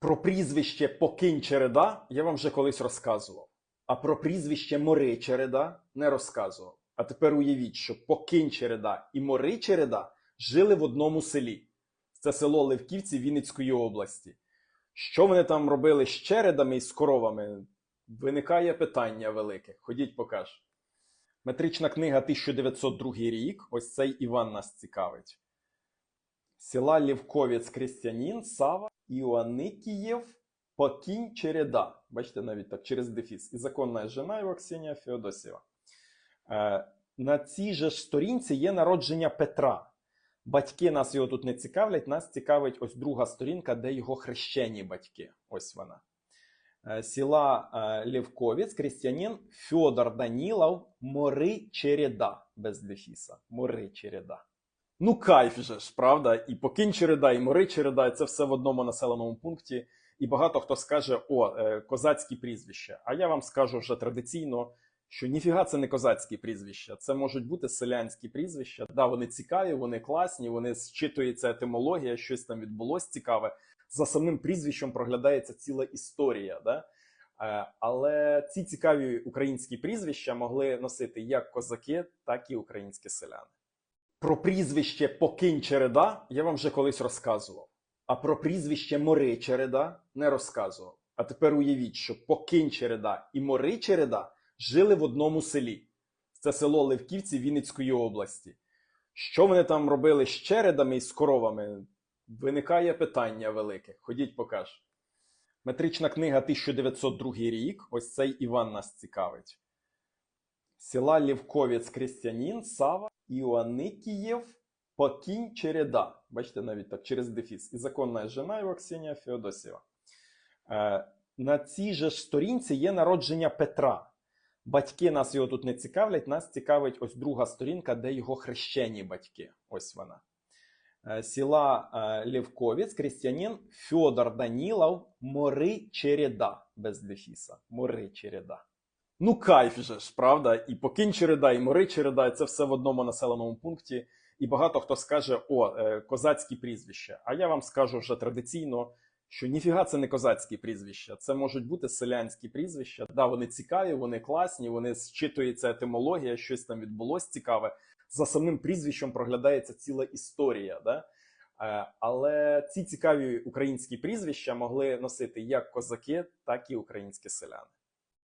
Про прізвище Покинь Череда я вам вже колись розказував. А про прізвище Мори Череда не розказував. А тепер уявіть, що Покинь Череда і Мори Череда жили в одному селі. Це село Левківці Вінницької області. Що вони там робили з чередами і з коровами? Виникає питання велике. Ходіть покажу. Метрична книга 1902 рік. Ось цей Іван нас цікавить. Села Лівковець Крістянін, Сава, Іоанникієв, Покінь Череда. Бачите, навіть так, через дефіс. І законна жена його Ксенія Феодосіва. Е, на цій же ж сторінці є народження Петра. Батьки нас його тут не цікавлять, нас цікавить ось друга сторінка, де його хрещені батьки. Ось вона. Е, Села е, Левковець, крістянин Фьодор Данілов, Мори Череда. Без дефіса. Мори Череда. Ну, кайф же ж, правда? І покинь череда, і мори череда, це все в одному населеному пункті. І багато хто скаже: о, е, козацькі прізвища. А я вам скажу вже традиційно, що ніфіга це не козацькі прізвища, це можуть бути селянські прізвища. Да, вони цікаві, вони класні, вони зчитується етимологія, щось там відбулось цікаве. За самим прізвищем проглядається ціла історія. Да? Е, Але ці цікаві українські прізвища могли носити як козаки, так і українські селяни. Про прізвище Покинь Череда я вам вже колись розказував. А про прізвище Мори Череда не розказував. А тепер уявіть, що Покинь Череда і Мори Череда жили в одному селі. Це село Левківці Вінницької області. Що вони там робили з чередами і з коровами? Виникає питання велике. Ходіть покажу. Метрична книга 1902 рік. Ось цей Іван нас цікавить. Села Лівковець Крістянін, Сава, Іоанникієв, Покінь Череда. Бачите, навіть так, через дефіс. І законна жена його Ксенія Феодосіва. Е, на цій же ж сторінці є народження Петра. Батьки нас його тут не цікавлять, нас цікавить ось друга сторінка, де його хрещені батьки. Ось вона. Е, Села е, Левковець, крістянин Фьодор Данілов, Мори Череда. Без дефіса. Мори Череда. Ну, кайф же ж, правда? І покинь череда, і мори череда, це все в одному населеному пункті. І багато хто скаже: о, е, козацькі прізвища. А я вам скажу вже традиційно, що ніфіга це не козацькі прізвища, це можуть бути селянські прізвища. Да, вони цікаві, вони класні, вони зчитується етимологія, щось там відбулось цікаве. За самим прізвищем проглядається ціла історія. Да? Е, Але ці цікаві українські прізвища могли носити як козаки, так і українські селяни.